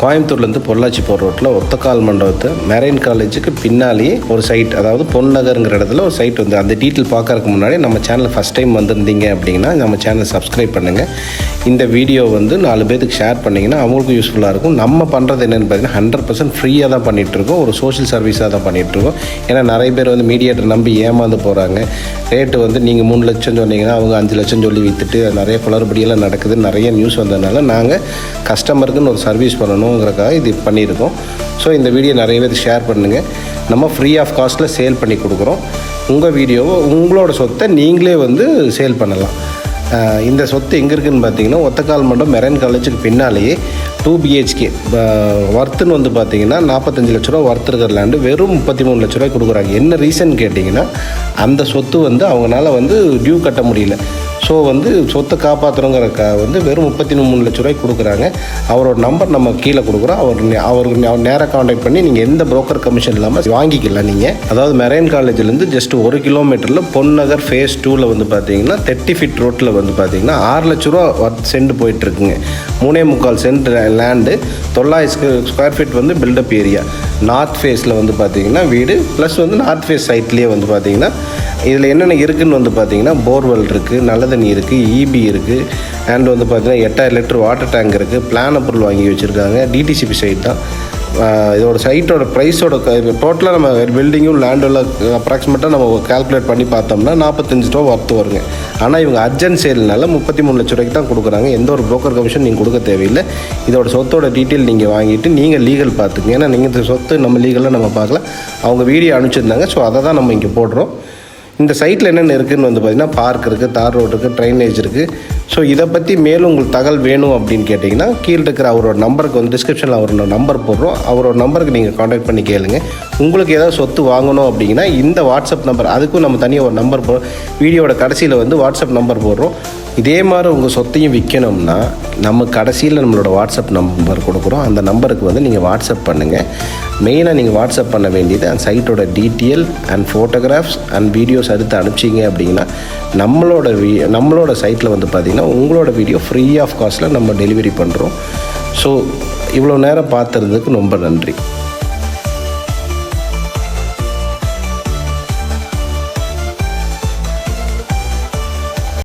கோயம்புத்தூர்லேருந்து பொள்ளாச்சி போகிற ரோட்டில் ஒத்தக்கால் மண்டபத்து மெரைன் காலேஜுக்கு பின்னாலேயே ஒரு சைட் அதாவது பொன்னகருங்கிற இடத்துல ஒரு சைட் வந்து அந்த டீட்டெயில் பார்க்கறதுக்கு முன்னாடி நம்ம சேனல் ஃபஸ்ட் டைம் வந்திருந்தீங்க அப்படின்னா நம்ம சேனலை சப்ஸ்கிரைப் பண்ணுங்கள் இந்த வீடியோ வந்து நாலு பேருக்கு ஷேர் பண்ணிங்கன்னா அவங்களுக்கும் யூஸ்ஃபுல்லாக இருக்கும். நம்ம பண்ணுறது என்னென்னு பார்த்தீங்கன்னா ஹண்ட்ரட் பர்சன்ட் ஃப்ரீயாக தான் பண்ணிகிட்ருக்கோம் ஒரு சோஷியல் சர்வீஸாக தான் பண்ணிகிட்ருக்கோம் ஏன்னா நிறைய பேர் வந்து மீடியேட்டர் நம்பி ஏமாந்து போகிறாங்க ரேட்டு வந்து நீங்கள் மூணு லட்சம் சொன்னீங்கன்னா அவங்க அஞ்சு லட்சம் சொல்லி விற்றுட்டு நிறைய குளறுபடியெல்லாம் நடக்குது. நிறைய நியூஸ் வந்ததுனால நாங்கள் கஸ்டமருக்குன்னு ஒரு சர்வீஸ் பண்ணணும். பண்ணணுங்கிறக்காக இது பண்ணியிருக்கோம். ஸோ இந்த வீடியோ நிறைய பேர் ஷேர் பண்ணுங்கள் நம்ம ஃப்ரீ ஆஃப் காஸ்ட்டில் சேல் பண்ணி கொடுக்குறோம். உங்கள் வீடியோவை உங்களோட சொத்தை நீங்களே வந்து சேல் பண்ணலாம். இந்த சொத்து எங்கே இருக்குதுன்னு பார்த்தீங்கன்னா ஒத்தக்கால் மண்டபம் மெரன் காலேஜுக்கு பின்னாலேயே டூ பிஹெச்கே ஒர்த்துன்னு வந்து பார்த்தீங்கன்னா நாற்பத்தஞ்சு லட்ச ரூபா ஒர்த் இருக்கிற லேண்டு வெறும் முப்பத்தி மூணு லட்ச ரூபாய் கொடுக்குறாங்க. என்ன ரீசன் கேட்டிங்கன்னா அந்த சொத்து வந்து அவங்களால வந்து டியூ கட்ட முடியல. ஸோ வந்து சொத்தை காப்பாற்றணுங்கிறக்கா வந்து வெறும் முப்பத்தி மூணு லட்ச ரூபாய்க்கு கொடுக்குறாங்க. அவரோட நம்பர் நம்ம கீழே கொடுக்குறோம். அவர் அவருக்கு அவர் நேராக காண்டாக்ட் பண்ணி நீங்கள் எந்த புரோக்கர் கமிஷன் இல்லாமல் வாங்கிக்கலாம் நீங்கள் அதாவது மெரைன் காலேஜ்லேருந்து ஜஸ்ட் ஒரு கிலோமீட்டரில் பொன்னகர் ஃபேஸ் டூவில் வந்து பார்த்தீங்கன்னா தேர்ட்டி ஃபிட் ரோட்டில் வந்து பார்த்தீங்கன்னா ஆறு லட்ச ரூபா சென்ட் போயிட்டுருக்குங்க மூணே முக்கால் சென்ட் லேண்டு தொள்ளாயிரம் ஸ்கொயர் ஃபீட் வந்து பில்டப் ஏரியா நார்த் ஃபேஸில் வந்து பார்த்திங்கன்னா வீடு ப்ளஸ் வந்து நார்த் ஃபேஸ் சைட்லேயே வந்து பார்த்தீங்கன்னா இதில் என்னென்ன இருக்குதுன்னு வந்து பார்த்தீங்கன்னா போர்வெல் இருக்குது நல்ல தண்ணி இருக்குது இபி இருக்குது அண்ட் வந்து பார்த்திங்கன்னா எட்டாயிரம் லிட்டர் வாட்டர் டேங்க் இருக்குது பிளான் பொருள் வாங்கி வச்சுருக்காங்க டிடிசிபி சைட் தான். இதோட சைட்டோட ப்ரைஸோட டோட்டலாக நம்ம பில்டிங்கும் லேண்டெல்லாம் அப்ராக்சிமேட்டாக நம்ம கால்குலேட் பண்ணி பார்த்தோம்னா நாற்பத்தஞ்சு ரூபா ஒர்த்து வருங்க. ஆனால் இவங்க அர்ஜென்ட் சேல்னால முப்பத்தி மூணு லட்ச ரூபாய்க்கு தான் கொடுக்குறாங்க. எந்த ஒரு ப்ரோக்கர் கமிஷன் நீங்கள் கொடுக்க தேவையில்லை. இதோட சொத்தோட டீட்டெயில் நீங்கள் வாங்கிட்டு நீங்கள் லீகல் பார்த்துக்குங்க. ஏன்னா நீங்கள் இந்த சொத்து நம்ம லீகலாக நம்ம பார்க்கலாம். அவங்க வீடியோ அனுப்பிச்சிருந்தாங்க. ஸோ அதை தான் நம்ம இங்கே போடுறோம். இந்த சைட்டில் என்னென்ன இருக்குதுன்னு வந்து பார்த்திங்கன்னா பார்க் இருக்குது தார் ரோடு இருக்குது ட்ரைனேஜ் இருக்குது ஸோ இதை பற்றி மேலும் உங்களுக்கு தகவல் வேணும் அப்படின்னு கேட்டிங்கன்னா கீழே இருக்கிற அவரோட நம்பருக்கு வந்து டிஸ்கிரிப்ஷனில் அவரோட நம்பர் போடுறோம். அவரோட நம்பருக்கு நீங்கள் காண்டாக்ட் பண்ணி கேளுங்க. உங்களுக்கு ஏதாவது சொத்து வாங்கணும் அப்படிங்கன்னா இந்த வாட்ஸ்அப் நம்பர் அதுக்கும் நம்ம தனியாக ஒரு நம்பர் போ வீடியோட கடைசியில் வந்து வாட்ஸ்அப் நம்பர் போடுறோம். இதே மாதிரி உங்கள் சொத்தையும் விற்கணும்னா நம்ம கடைசியில் நம்மளோட வாட்ஸ்அப் நம்பர் கொடுக்குறோம். அந்த நம்பருக்கு வந்து நீங்கள் வாட்ஸ்அப் பண்ணுங்கள் மெயினாக நீங்கள் வாட்ஸ்அப் பண்ண வேண்டியது அந்த சைட்டோட detail and photographs and videos எடுத்து அனுப்பிச்சிங்க அப்படின்னா நம்மளோட வீ நம்மளோட சைட்டில் வந்து பார்த்திங்கன்னா உங்களோட வீடியோ ஃப்ரீ ஆஃப் காஸ்ட்டில் நம்ம டெலிவரி பண்ணுறோம் ஸோ இவ்வளோ நேரம் பார்த்துறதுக்கு ரொம்ப நன்றி.